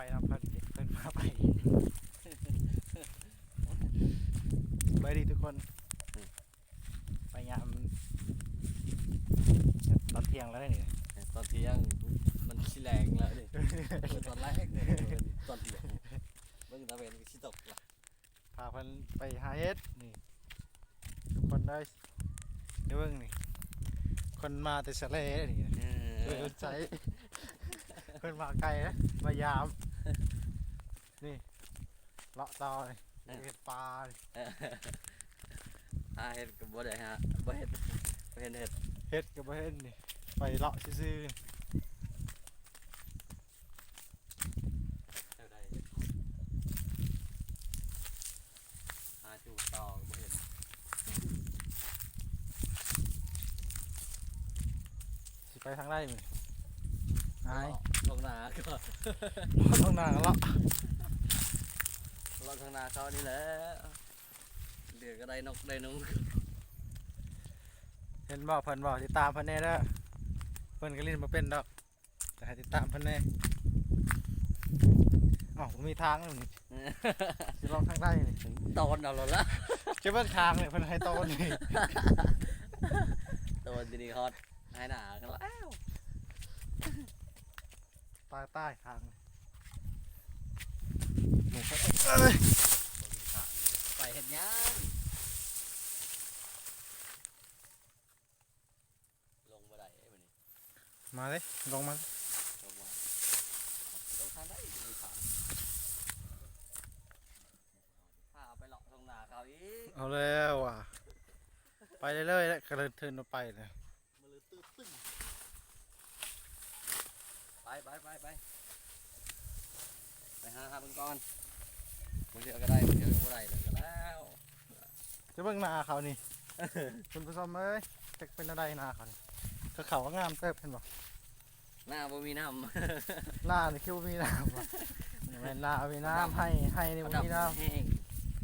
ไปนำเพิ่นเพิ่นพาไปไปดีทุกคน ไปยามตอนเที่ยงแล้วนี่ตอนเที่ยงมันสิแรงแล้วนี่ตอนแรกเนี่ยตอนเที่ยงเบิ่งตะเวนก็สิตกละพาเพิ่นไปหาเฮ็ดนี่ทุกคนได้เดี๋ยวเบิ่งนี่คนมาแต่สะเลนี่เอเพิ่อนใจเพิ่นมาไกลนะมายาม นี่เลาะต่อนี่เห็ดปลานี่หาเฮ็ดก็บ่ได้ฮะบ่เฮ็ดบ่เฮ็ดเฮ็ดเฮ็ดก็บ่เห็นนี่ไปเลาะซื่อๆนี่เท่าใดหาจูต่อบ่เฮ็ดสิไปทางใด นี่อายลงนาก็เลาะทางหน้าก็เลาะลงทางนาเขานี่แหละเดี๋ยวก็ได้นกได้หนุเห็นบ่เพิ่นบ่ติดตามเพิ่นแน่เด้อเพิ่นก็เล่นบ่เป็นดอกแต่ให้ติดตามเพิ่นแน่อ้าวบ่มีทางแล้วนี่สิลองทางใดนี่ตอนเอาแล้วละจะเบิ่งทางนี่เพิ่นให้โตนี่ตอนที่นี่ฮอตให้หนากันแล้ว ใต้ใต้ทางนี่ครับเอ้ยไปเห็นยังลงมาได้ไอ้มันนี่มาเลยลงมาลงมาลงทางได้จะมีทางพาไปเลาะตรงนาเขาอีกเอาแล้วว่ะ ไปเรื่อยๆแล้วกระเดินเทินออกไปเลยมาเลยตื้อตึ้ง ไปไปไปไปไปหาหาเบิ่งก่อนบางทีก็ได้บางทีก็บ่ได้เลยก็แล้วจะเบิ่งหนาเขานี่ คุณผู้ชมเอ้ยจะเป็นอะไรหนาเขานี่ก็เขาก็งามเติบเห็นบ่หน้าบ่มีน้ำหน้านี่คิดว่ามีน้ำบ่แม่นหน้ามีน้ำให้ให้นี่บ่มีน้แห้ง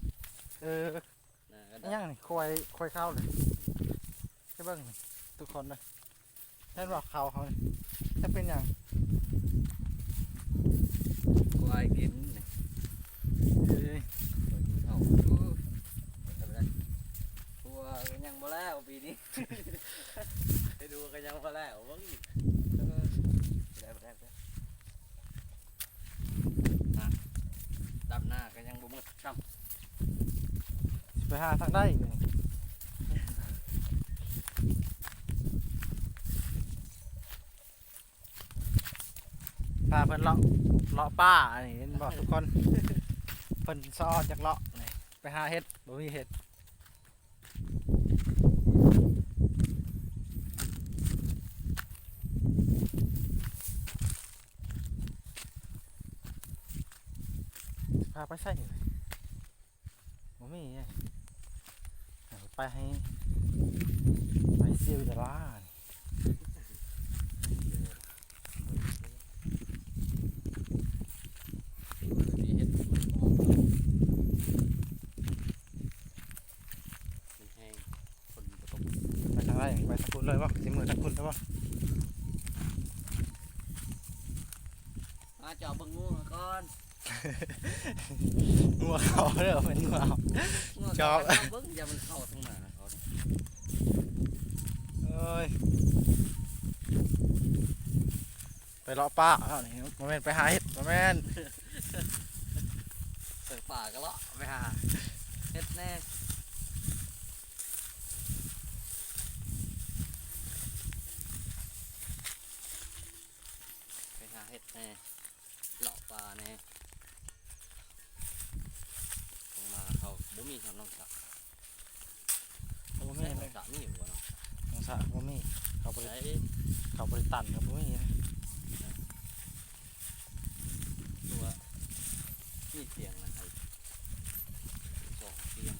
ำเออหน้าก็อิดำหยังนี่ควายควายเข้าเลยจะเบิ่งนี่ทุกคนเลย เห็นบ่เขาเขานี่จะเป็นหยังควายกินนี่เอ้ยควายกินเขาอู้ทำไมได้กลัวก็ยังบ่แล้วปีนี้ให้ดูก็ยังบ่แล้วเบิ่งอีกเออได้บ่ได้บ่ได้อะดำหน้าก็ยังบ่หมดดำ สิไปหาทางได้อีกนี่ พาเพิ่นเลาะเลาะป้าอันนี้เห็นบ่ทุกคนเพิ่นซ้อจากเลาะนี่ไปหาเห็ดบ่มีเห็ดพาไปใส่เลยบ่มีไงเอาไปให้ไปซิวจะล่านี่ มีเห็ดมันแห้งคนบ่ตก ไปทางไรไปทางคุณเลยบ่ สิมือทางคุณเลยบ่มาเจาะเบิ่งงูก่อนงัวเขาเด้อเป็นงัวเอางูเจาะก่อนเบิ่งอย่ามันเข้าทางหน้าเขาเอ้ยไปเลาะป้าเอานี่บ่แม่นไปหาเห็ดบ่แม่นเปิดป่าก็เลาะไปหาเฮ็ดแน่ ไปหาเฮ็ดแน่เลาะป่าแน่ลงมาเขาบ่มีทำน้องสักบ่มีแม่น้เลอยงสักมีอยู่บ่เนาะสงสารบ่มีเขาบ่ใช้ได้เขาบ่ได้ตันครับบ่มีนะตัวมีเสียงนะครับสองเสียง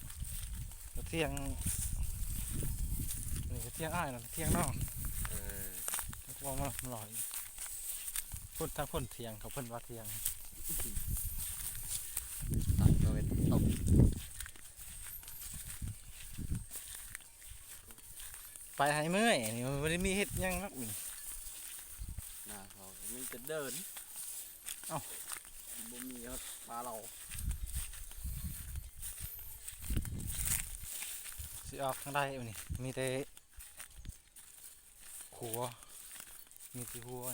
ก็เที่ยงนี่ก็เที่ยงอ้ายนั่นเที่ยงน้องเออว่ามันมันลอย พุ่นทางพุ่นเที่ยงเขาเพิ่นว่าเที่ยงตัดก็เป็นตกไปให้เมื่อยนี่มันบ่ได้มีเฮ็ดหยังนักนี่หน้าเขามีแต่เดินบ่มีครับปลาเราสิออกทางใดเอานี่มีแต่ขัว มีที่หัว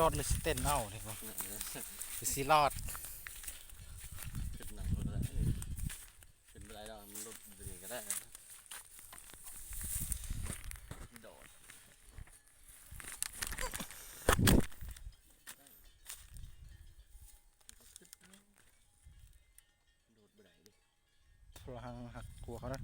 โดดเลยสเต้นเอาเนี่ยบ่เนี่ยเนี่ยสิรอดขึ้นหนังรถแล้ขึ้นไปได้แล้วมันรถตัวนี้ก็ได้นะโดดโดดไปไหนดิโทรหังหักกลัวเขานะ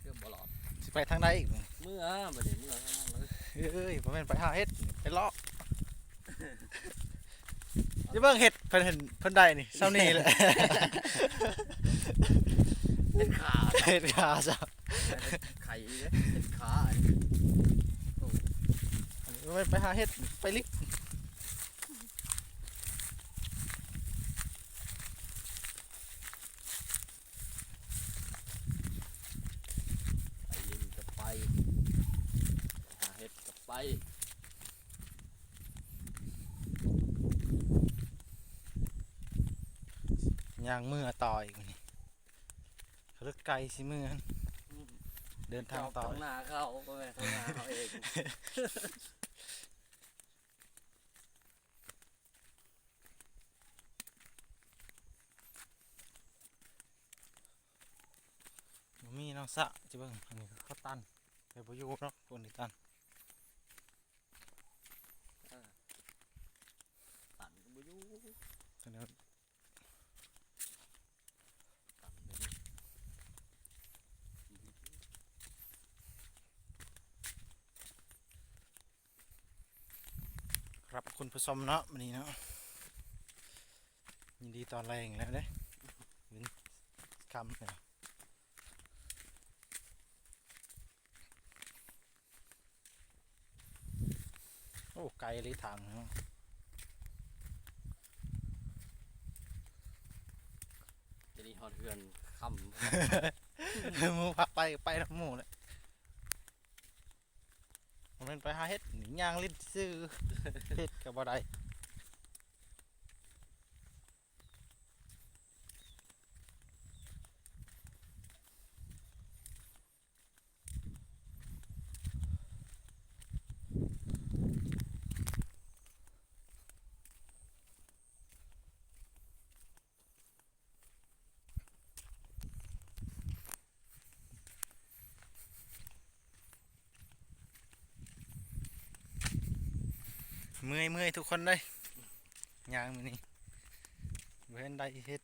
เกือบบ่หลอด สิ ไปทางใดอีกนี่เมื่อบัดนี้เมื่อข้างล่างเลยเอ้ยผมเป็นไปหาเห็ดไปเลาะอย่าเบิ่งเห็ดเพิ่นเห็นเพิ่นได้นี่เท่านี้แหละเห็ดขาเห็ดขาจ้ะไข่เนี่ยเห็ดขาอันนี้โอ้ผมเป็นไปหาเห็ดไปลิก ไอ้ลิงกับไปหาเห็ดกับ ไปยางมือต่ออีกนี่เขาเลือกไกลสิมือเดินทางต่อเจ้หน้าเขาก็แม่ทางหน้าเขาเองบ่มีน้องสะจะเบิ่งอันนี้เขาตันไปบ่อยู่เนาะคนที่ตันตันก็บ่อยู่ ตอ นนี้ตันไปดิรับคุณผู้ชมเนาะวันนี้เนาะยินดีตอนแรงแล้วเด้วินคำเนี่ยโอ้ไกลเลยทางเนาะ จะนี่ฮอ ดเฮือนค่หมูพักไปไปทั้งหมูเลยมันเป็นไปหาเฮ็ดหนีย่างลิ้นซื้อเฮ็ดกับบ่ได้ เมื่อยเมื่อยทุกคนเลยยางมือนี้เว้นได้เฮ็ด